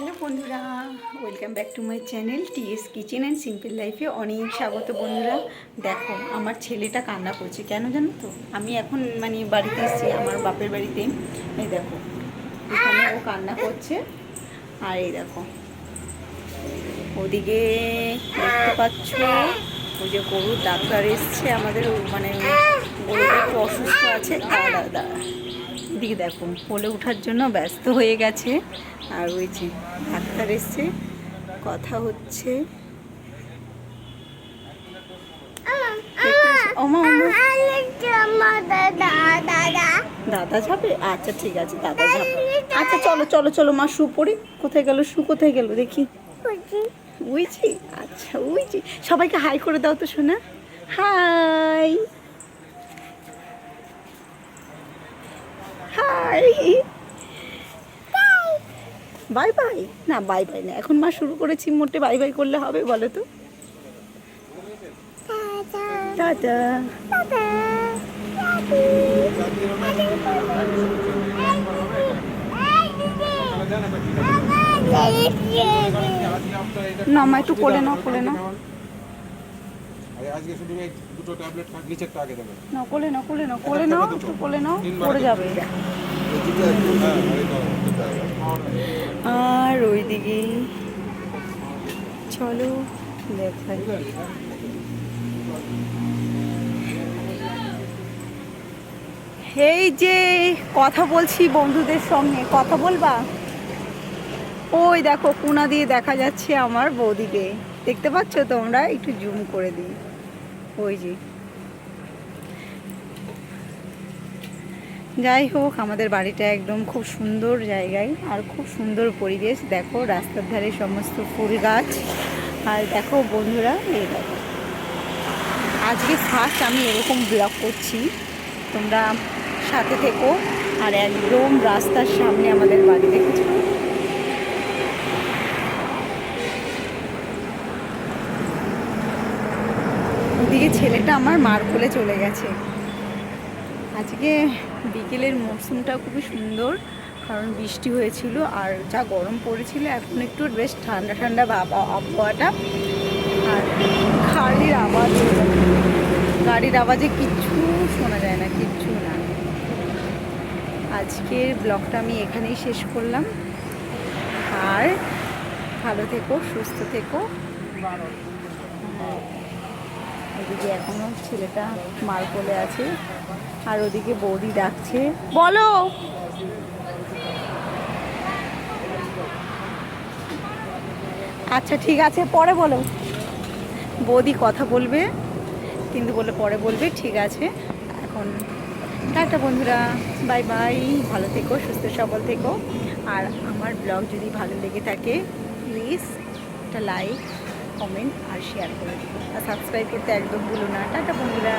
Hello বন্ধুরা, welcome back to my channel TS kitchen and simple লাইফে অনেক স্বাগত বন্ধুরা। দেখো, আমার ছেলেটা কান্না করছে, কেন জানো তো? আমি এখন মানে বাড়িতে এসেছি, আমার বাপের বাড়িতে। এই দেখো, এখানে ও কান্না করছে, আর এই দেখো, ওদিকে দেখতে পাচ্ছ, ওই যে গরুর ডাক্তার এসছে আমাদের মানে গরুটা একটু অসুস্থ আছে। দাঁড়া দাঁড়া। দিকে দেখো, কোলে ওঠার জন্য ব্যস্ত হয়ে গেছে। আর ওই যে ডাক্তার এসছে, কথা হচ্ছে। দাদা যাবে আচ্ছা ঠিক আছে, দাদা যাবে আচ্ছা চলো চলো চলো, মা, শু পড়ি। কোথায় গেল? শু কোথায় গেল? দেখি। উইছি আচ্ছা উইছি সবাইকে হাই করে দাও তো শোনা হাই। Hi bye bye. না বাই বাই না এখন মা শুরু করেছি মোটে বাই বাই করলে হবে বলো তো। টাটা। না মা একটু কোলে নাও কোলে নাও। আজকে শুধু এই দুটো ট্যাবলেট খান নিচেরটা আগে দেবেন। না কোলে নাও কোলে নাও কোলে নাও একটু কোলে নাও পড়ে যাবে। আর ওইদিকে চলো দেখাই। এই যে কথা বলছি বন্ধুদের সঙ্গে কথা বলবা? ওই দেখো কোনা দিয়ে দেখা যাচ্ছে আমার বৌদিকে। দেখতে পাচ্ছ তোমরা? একটু জুম করে দিই। ওই যে। যাই হোক, আমাদের বাড়িটা একদম খুব সুন্দর জায়গায় আর খুব সুন্দর পরিবেশ। দেখো, রাস্তার ধারে সমস্ত ফুল গাছ। আর দেখো বন্ধুরা, এই দেখো। আজকে ফার্স্ট আমি এরকম ব্লগ করছি। তোমরা সাথে থেকো। আর একদম রাস্তার সামনে আমাদের বাড়ি দেখেছ? ওদিকে ছেলেটা আমার মার কোলে চলে গেছে। আজকে বিকেলের মরশুমটা খুবই সুন্দর, কারণ বৃষ্টি হয়েছিল আর যা গরম পড়েছিল, এখন একটু বেশ ঠান্ডা ঠান্ডা আবহাওয়াটা। আর গাড়ির আওয়াজ, গাড়ির আওয়াজে কিচ্ছু শোনা যায় না, কিচ্ছু না। আজকের ব্লগটা আমি এখানেই শেষ করলাম। আর ভালো থেকো, সুস্থ থেকো। ওদিকে এখনও ছেলেটা মার কোলে আছে, আর ওদিকে বৌদি ডাকছে। বলো! আচ্ছা ঠিক আছে, পরে বলো। বৌদি কথা বলবে, কিন্তু বলে পরে বলবে, ঠিক আছে। এখন টাটা বন্ধুরা, বাই বাই, ভালো থেকো, সুস্থ সবল থেকো। আর আমার ব্লগ যদি ভালো লেগে থাকে প্লিজ একটা লাইক কমেন্ট আর শেয়ার করে দিও। আর সাবস্ক্রাইব করতে একদম ভুলো না। টাটা বন্ধুরা।